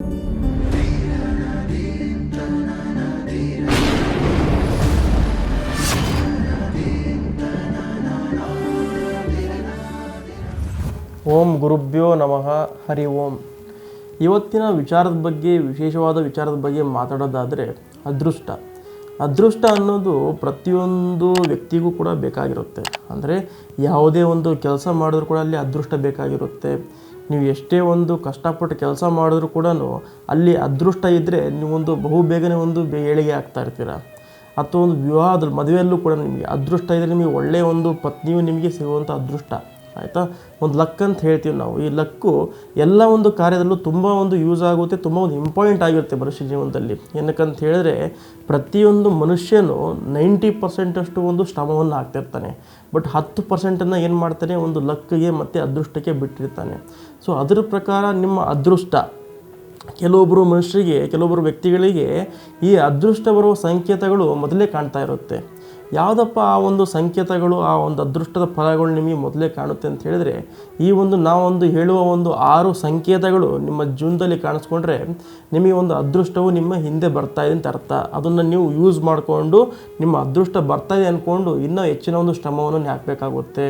ಓಂ ಗುರುಭ್ಯೋ ನಮಃ. ಹರಿ ಓಂ. ಇವತ್ತಿನ ವಿಚಾರದ ಬಗ್ಗೆ, ವಿಶೇಷವಾದ ವಿಚಾರದ ಬಗ್ಗೆ ಮಾತಾಡೋದಾದರೆ ಅದೃಷ್ಟ. ಅದೃಷ್ಟ ಅನ್ನೋದು ಪ್ರತಿಯೊಂದು ವ್ಯಕ್ತಿಗೂ ಕೂಡ ಬೇಕಾಗಿರುತ್ತೆ. ಅಂದರೆ ಯಾವುದೇ ಒಂದು ಕೆಲಸ ಮಾಡಿದ್ರೂ ಕೂಡ ಅಲ್ಲಿ ಅದೃಷ್ಟ ಬೇಕಾಗಿರುತ್ತೆ. ನೀವು ಎಷ್ಟೇ ಒಂದು ಕಷ್ಟಪಟ್ಟು ಕೆಲಸ ಮಾಡಿದ್ರೂ ಕೂಡ ಅಲ್ಲಿ ಅದೃಷ್ಟ ಇದ್ದರೆ ನೀವೊಂದು ಬಹು ಬೇಗನೆ ಒಂದು ಏಳಿಗೆ ಆಗ್ತಾ ಇರ್ತೀರ. ಅಥವಾ ಒಂದು ವಿವಾಹದಲ್ಲಿ ಮದುವೆಯಲ್ಲೂ ಕೂಡ ನಿಮಗೆ ಅದೃಷ್ಟ ಇದ್ದರೆ ನಿಮಗೆ ಒಳ್ಳೆಯ ಒಂದು ಪತ್ನಿಯು ನಿಮಗೆ ಸಿಗುವಂಥ ಅದೃಷ್ಟ. ಆಯಿತಾ? ಒಂದು ಲಕ್ ಅಂತ ಹೇಳ್ತೀವಿ ನಾವು. ಈ ಲಕ್ಕು ಎಲ್ಲ ಒಂದು ಕಾರ್ಯದಲ್ಲೂ ತುಂಬ ಒಂದು ಯೂಸ್ ಆಗುತ್ತೆ, ತುಂಬ ಒಂದು ಇಂಪಾರ್ಟೆಂಟ್ ಆಗಿರುತ್ತೆ ಮನುಷ್ಯ ಜೀವನದಲ್ಲಿ. ಏನಕ್ಕಂತ ಹೇಳಿದ್ರೆ ಪ್ರತಿಯೊಂದು ಮನುಷ್ಯನು ನೈಂಟಿ ಪರ್ಸೆಂಟಷ್ಟು ಒಂದು ಶ್ರಮವನ್ನು ಹಾಕ್ತಿರ್ತಾನೆ ಬಟ್ ಹತ್ತು ಪರ್ಸೆಂಟನ್ನು ಏನು ಮಾಡ್ತಾನೆ? ಒಂದು ಲಕ್ಕಿಗೆ ಮತ್ತು ಅದೃಷ್ಟಕ್ಕೆ ಬಿಟ್ಟಿರ್ತಾನೆ. ಸೊ, ಅದರ ಪ್ರಕಾರ ನಿಮ್ಮ ಅದೃಷ್ಟ ಕೆಲವೊಬ್ಬರು ಮನುಷ್ಯರಿಗೆ ಕೆಲವೊಬ್ಬರು ವ್ಯಕ್ತಿಗಳಿಗೆ ಈ ಅದೃಷ್ಟ ಬರುವ ಸಂಕೇತಗಳು ಮೊದಲೇ ಕಾಣ್ತಾ ಇರುತ್ತೆ. ಯಾವುದಪ್ಪ ಆ ಒಂದು ಸಂಕೇತಗಳು, ಆ ಒಂದು ಅದೃಷ್ಟದ ಫಲಗಳು ನಿಮಗೆ ಮೊದಲೇ ಕಾಣುತ್ತೆ ಅಂತ ಹೇಳಿದರೆ, ಈ ಒಂದು ನಾವೊಂದು ಹೇಳುವ ಒಂದು ಆರು ಸಂಕೇತಗಳು ನಿಮ್ಮ ಜೀವನದಲ್ಲಿ ಕಾಣಿಸ್ಕೊಂಡ್ರೆ ನಿಮಗೆ ಒಂದು ಅದೃಷ್ಟವು ನಿಮ್ಮ ಹಿಂದೆ ಬರ್ತಾ ಇದೆ ಅಂತ ಅರ್ಥ. ಅದನ್ನು ನೀವು ಯೂಸ್ ಮಾಡಿಕೊಂಡು ನಿಮ್ಮ ಅದೃಷ್ಟ ಬರ್ತಾ ಇದೆ ಅಂದ್ಕೊಂಡು ಇನ್ನೂ ಹೆಚ್ಚಿನ ಒಂದು ಶ್ರಮವನ್ನು ಹಾಕಬೇಕಾಗುತ್ತೆ.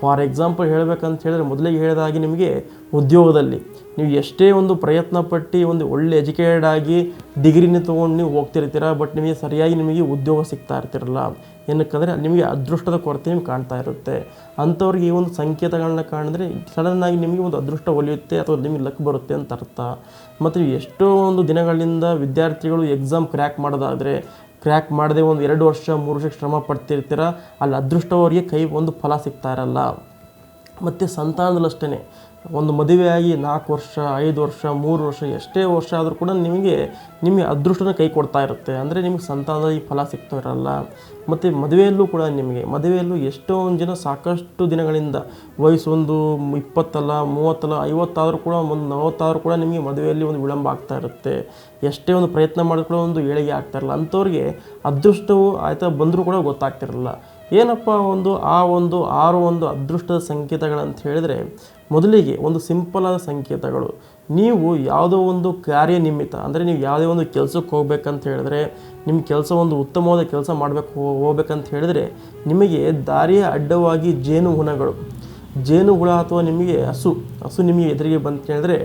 ಫಾರ್ ಎಕ್ಸಾಂಪಲ್ ಹೇಳಬೇಕಂತ ಹೇಳಿದ್ರೆ ಮೊದಲಿಗೆ ಹೇಳಿದ ಹಾಗೆ ನಿಮಗೆ ಉದ್ಯೋಗದಲ್ಲಿ ನೀವು ಎಷ್ಟೇ ಒಂದು ಪ್ರಯತ್ನ ಪಟ್ಟು ಒಂದು ಒಳ್ಳೆ ಎಜುಕೇಟೆಡ್ ಆಗಿ ಡಿಗ್ರಿನ ತೊಗೊಂಡು ನೀವು ಹೋಗ್ತಿರ್ತೀರ ಬಟ್ ನಿಮಗೆ ಸರಿಯಾಗಿ ನಿಮಗೆ ಉದ್ಯೋಗ ಸಿಗ್ತಾ ಇರ್ತಿರಲ್ಲ. ಏನಕ್ಕಂದರೆ ನಿಮಗೆ ಅದೃಷ್ಟದ ಕೊರತೆ ನಿಮ್ಗೆ ಕಾಣ್ತಾ ಇರುತ್ತೆ. ಅಂಥವ್ರಿಗೆ ಈ ಒಂದು ಸಂಕೇತಗಳನ್ನ ಕಾಣಿದ್ರೆ ಸಡನ್ನಾಗಿ ನಿಮಗೆ ಒಂದು ಅದೃಷ್ಟ ಒಲಿಯುತ್ತೆ ಅಥವಾ ನಿಮಗೆ ಲಕ್ ಬರುತ್ತೆ ಅಂತ ಅರ್ಥ. ಮತ್ತು ಎಷ್ಟೋ ಒಂದು ದಿನಗಳಿಂದ ವಿದ್ಯಾರ್ಥಿಗಳು ಎಕ್ಸಾಮ್ ಕ್ರ್ಯಾಕ್ ಮಾಡೋದಾದರೆ ಕ್ರ್ಯಾಕ್ ಮಾಡದೆ ಒಂದು ಎರಡು ವರ್ಷ, ಮೂರು ವರ್ಷ ಶ್ರಮ ಪಡ್ತಿರ್ತೀರ, ಅಲ್ಲಿ ಅದೃಷ್ಟವರಿಗೆ ಕೈ ಒಂದು ಫಲ ಸಿಗ್ತಾ ಇರಲ್ಲ. ಮತ್ತು ಸಂತಾನದಲ್ಲಷ್ಟೇ ಒಂದು ಮದುವೆಯಾಗಿ ನಾಲ್ಕು ವರ್ಷ, ಐದು ವರ್ಷ, ಮೂರು ವರ್ಷ, ಎಷ್ಟೇ ವರ್ಷ ಆದರೂ ಕೂಡ ನಿಮಗೆ ನಿಮಗೆ ಅದೃಷ್ಟನ ಕೈ ಕೊಡ್ತಾ ಇರುತ್ತೆ. ಅಂದರೆ ನಿಮಗೆ ಸಂತಾನದ ಈ ಫಲ ಸಿಗ್ತಾ ಇರಲ್ಲ. ಮತ್ತು ಮದುವೆಯಲ್ಲೂ ಕೂಡ ನಿಮಗೆ, ಮದುವೆಯಲ್ಲೂ ಎಷ್ಟೊಂದು ಜನ ಸಾಕಷ್ಟು ದಿನಗಳಿಂದ ವಯಸ್ಸು ಒಂದು ಇಪ್ಪತ್ತಲ್ಲ, ಮೂವತ್ತಲ್ಲ, ಐವತ್ತಾದರೂ ಕೂಡ, ಒಂದು ನಲವತ್ತಾದರೂ ಕೂಡ ನಿಮಗೆ ಮದುವೆಯಲ್ಲಿ ಒಂದು ವಿಳಂಬ ಆಗ್ತಾ ಇರುತ್ತೆ. ಎಷ್ಟೇ ಒಂದು ಪ್ರಯತ್ನ ಮಾಡಿದ್ರು ಕೂಡ ಒಂದು ಏಳಿಗೆ ಆಗ್ತಾ ಇರಲ್ಲ. ಅಂಥವ್ರಿಗೆ ಅದೃಷ್ಟವು ಆಯಿತಾ ಬಂದರೂ ಕೂಡ ಗೊತ್ತಾಗ್ತಿರಲ್ಲ. ಏನಪ್ಪ ಒಂದು ಆ ಒಂದು ಆರು ಒಂದು ಅದೃಷ್ಟದ ಸಂಕೇತಗಳಂತ ಹೇಳಿದರೆ ಮೊದಲಿಗೆ ಒಂದು ಸಿಂಪಲ್ ಆದ ಸಂಕೇತಗಳು. ನೀವು ಯಾವುದೋ ಒಂದು ಕಾರ್ಯ ನಿಮಿತ್ತ ಅಂದರೆ ನೀವು ಯಾವುದೇ ಒಂದು ಕೆಲಸಕ್ಕೆ ಹೋಗ್ಬೇಕಂತ ಹೇಳಿದ್ರೆ, ನಿಮ್ಮ ಕೆಲಸ ಒಂದು ಉತ್ತಮವಾದ ಕೆಲಸ ಮಾಡಬೇಕು, ಹೋಗ್ಬೇಕಂತ ಹೇಳಿದ್ರೆ, ನಿಮಗೆ ದಾರಿಯ ಅಡ್ಡವಾಗಿ ಜೇನು ಹುಣಗಳು ಜೇನು ಹುಳ ಅಥವಾ ನಿಮಗೆ ಹಸು ಹಸು ನಿಮಗೆ ಎದುರಿಗೆ ಬಂತು ಹೇಳಿದ್ರೆ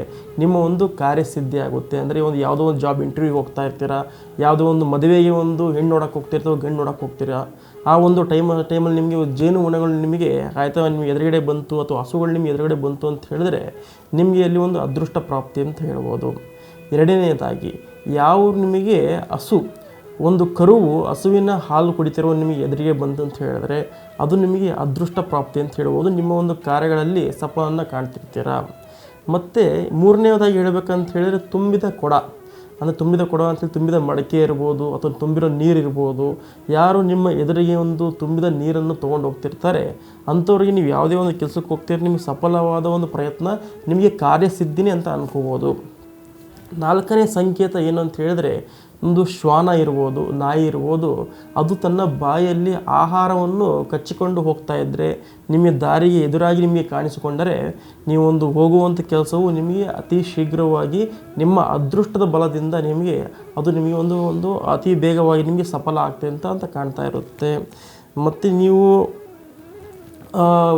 ನಿಮ್ಮ ಒಂದು ಕಾರ್ಯಸಿದ್ಧಿ ಆಗುತ್ತೆ. ಅಂದರೆ ಒಂದು ಯಾವುದೋ ಒಂದು ಜಾಬ್ ಇಂಟರ್ವ್ಯೂಗೆ ಹೋಗ್ತಾ ಇರ್ತೀರಾ, ಯಾವುದೋ ಒಂದು ಮದುವೆಗೆ ಒಂದು ಹೆಣ್ಣು ನೋಡೋಕೆ ಹೋಗ್ತಿರ್ತೀವೋ ಗಂಡು ನೋಡೋಕೆ ಹೋಗ್ತೀರಾ, ಆ ಒಂದು ಟೈಮ್ ಟೈಮಲ್ಲಿ ನಿಮಗೆ ಜೇನು ಹುಣಗಳು ನಿಮಗೆ ಆಯ್ತಾ ನಿಮಗೆ ಎದುರುಗಡೆ ಬಂತು ಅಥವಾ ಹಸುಗಳು ನಿಮಗೆ ಎದುರುಗಡೆ ಬಂತು ಅಂತ ಹೇಳಿದ್ರೆ ನಿಮಗೆ ಅಲ್ಲಿ ಒಂದು ಅದೃಷ್ಟ ಪ್ರಾಪ್ತಿ ಅಂತ ಹೇಳ್ಬೋದು. ಎರಡನೇದಾಗಿ, ಯಾವ ನಿಮಗೆ ಹಸು ಒಂದು ಕರುವು ಹಸುವಿನ ಹಾಲು ಕುಡಿತಿರುವ ನಿಮಗೆ ಎದುರಿಗೆ ಬಂತು ಅಂತ ಹೇಳಿದ್ರೆ ಅದು ನಿಮಗೆ ಅದೃಷ್ಟ ಪ್ರಾಪ್ತಿ ಅಂತ ಹೇಳ್ಬೋದು. ನಿಮ್ಮ ಒಂದು ಕಾರ್ಯಗಳಲ್ಲಿ ಸಫಲವನ್ನು ಕಾಣ್ತಿರ್ತೀರಾ? ಮತ್ತು ಮೂರನೇದಾಗಿ ಹೇಳಬೇಕಂತ ಹೇಳಿದರೆ ತುಂಬಿದ ಕೊಡ. ಅಂದರೆ ತುಂಬಿದ ಕೊಡ ಅಂತೇಳಿ ತುಂಬಿದ ಮಡಕೆ ಇರ್ಬೋದು ಅಥವಾ ತುಂಬಿರೋ ನೀರು ಇರ್ಬೋದು. ಯಾರು ನಿಮ್ಮ ಎದುರಿಗೆ ಒಂದು ತುಂಬಿದ ನೀರನ್ನು ತೊಗೊಂಡು ಹೋಗ್ತಿರ್ತಾರೆ, ಅಂಥವ್ರಿಗೆ ನೀವು ಯಾವುದೇ ಒಂದು ಕೆಲಸಕ್ಕೆ ಹೋಗ್ತೀರಿ ನಿಮಗೆ ಸಫಲವಾದ ಒಂದು ಪ್ರಯತ್ನ, ನಿಮಗೆ ಕಾರ್ಯಸಿದ್ಧಿನೇ ಅಂತ ಅನ್ಕೋಬೋದು. ನಾಲ್ಕನೇ ಸಂಕೇತ ಏನು ಅಂತ ಹೇಳಿದ್ರೆ, ಒಂದು ಶ್ವಾನ ಇರ್ಬೋದು, ನಾಯಿ ಇರ್ಬೋದು, ಅದು ತನ್ನ ಬಾಯಲ್ಲಿ ಆಹಾರವನ್ನು ಕಚ್ಚಿಕೊಂಡು ಹೋಗ್ತಾ ಇದ್ದರೆ ನಿಮಗೆ ದಾರಿಗೆ ಎದುರಾಗಿ ನಿಮಗೆ ಕಾಣಿಸಿಕೊಂಡರೆ, ನೀವೊಂದು ಹೋಗುವಂಥ ಕೆಲಸವು ನಿಮಗೆ ಅತಿ ಶೀಘ್ರವಾಗಿ ನಿಮ್ಮ ಅದೃಷ್ಟದ ಬಲದಿಂದ ನಿಮಗೆ ಅದು ನಿಮಗೆ ಒಂದು ಒಂದು ಅತಿ ಬೇಗವಾಗಿ ನಿಮಗೆ ಸಫಲ ಆಗ್ತದೆ ಅಂತ ಅಂತ ಕಾಣ್ತಾ ಇರುತ್ತೆ. ಮತ್ತು ನೀವು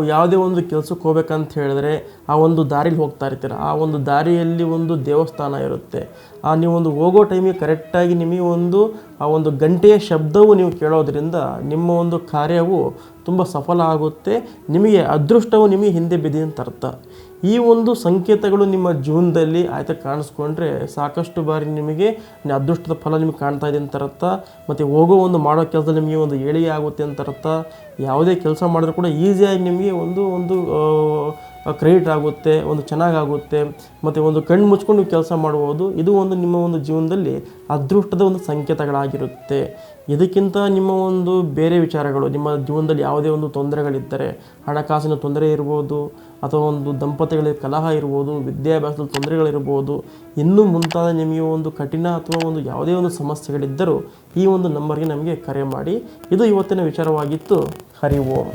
ಯಾವುದೇ ಒಂದು ಕೆಲಸಕ್ಕೆ ಹೋಗ್ಬೇಕಂತ ಹೇಳಿದ್ರೆ ಆ ಒಂದು ದಾರಿಲಿ ಹೋಗ್ತಾ ಇರ್ತೀರ. ಆ ಒಂದು ದಾರಿಯಲ್ಲಿ ಒಂದು ದೇವಸ್ಥಾನ ಇರುತ್ತೆ. ಆ, ನೀವು ಒಂದು ಹೋಗೋ ಟೈಮಿಗೆ ಕರೆಕ್ಟಾಗಿ ನಿಮಗೆ ಒಂದು, ಆ ಒಂದು ಗಂಟೆಯ ಶಬ್ದವು ನೀವು ಕೇಳೋದ್ರಿಂದ ನಿಮ್ಮ ಒಂದು ಕಾರ್ಯವು ತುಂಬ ಸಫಲ ಆಗುತ್ತೆ. ನಿಮಗೆ ಅದೃಷ್ಟವು ನಿಮಗೆ ಹಿಂದೆ ಬಿದ್ದಿದೆ ಅಂತ ಅರ್ಥ. ಈ ಒಂದು ಸಂಕೇತಗಳು ನಿಮ್ಮ ಜೀವನದಲ್ಲಿ ಆಯ್ತಾ ಕಾಣಿಸ್ಕೊಂಡ್ರೆ ಸಾಕಷ್ಟು ಬಾರಿ ನಿಮಗೆ ಅದೃಷ್ಟದ ಫಲ ನಿಮಗೆ ಕಾಣ್ತಾ ಇದೆ ಅಂತ ಅರ್ಥ ಮತ್ತು ಹೋಗೋ ಒಂದು ಮಾಡೋ ಕೆಲಸದಲ್ಲಿ ನಿಮಗೆ ಒಂದು ಏಳಿಗೆ ಆಗುತ್ತೆ ಅಂತ ಅರ್ಥ ಯಾವುದೇ ಕೆಲಸ ಮಾಡಿದ್ರು ಕೂಡ ಈಸಿಯಾಗಿ ನಿಮಗೆ ಒಂದು ಒಂದು ಕ್ರೆಡಿಟ್ ಆಗುತ್ತೆ, ಒಂದು ಚೆನ್ನಾಗಾಗುತ್ತೆ, ಮತ್ತು ಒಂದು ಕಣ್ಣು ಮುಚ್ಕೊಂಡು ಕೆಲಸ ಮಾಡ್ಬೋದು ಇದು ಒಂದು ನಿಮ್ಮ ಒಂದು ಜೀವನದಲ್ಲಿ ಅದೃಷ್ಟದ ಒಂದು ಸಂಕೇತಗಳಾಗಿರುತ್ತೆ. ಇದಕ್ಕಿಂತ ನಿಮ್ಮ ಒಂದು ಬೇರೆ ವಿಚಾರಗಳು, ನಿಮ್ಮ ಜೀವನದಲ್ಲಿ ಯಾವುದೇ ಒಂದು ತೊಂದರೆಗಳಿದ್ದರೆ, ಹಣಕಾಸಿನ ತೊಂದರೆ ಇರ್ಬೋದು, ಅಥವಾ ಒಂದು ದಂಪತಿಗಳ ಕಲಹ ಇರ್ಬೋದು ವಿದ್ಯಾಭ್ಯಾಸದ ತೊಂದರೆಗಳಿರ್ಬೋದು, ಇನ್ನೂ ಮುಂತಾದ ನಿಮಗೆ ಒಂದು ಕಠಿಣ ಅಥವಾ ಒಂದು ಯಾವುದೇ ಒಂದು ಸಮಸ್ಯೆಗಳಿದ್ದರೂ ಈ ಒಂದು ನಂಬರ್ಗೆ ನಮಗೆ ಕರೆ ಮಾಡಿ. ಇದು ಇವತ್ತಿನ ವಿಚಾರವಾಗಿತ್ತು. ಹರಿ ಓಂ.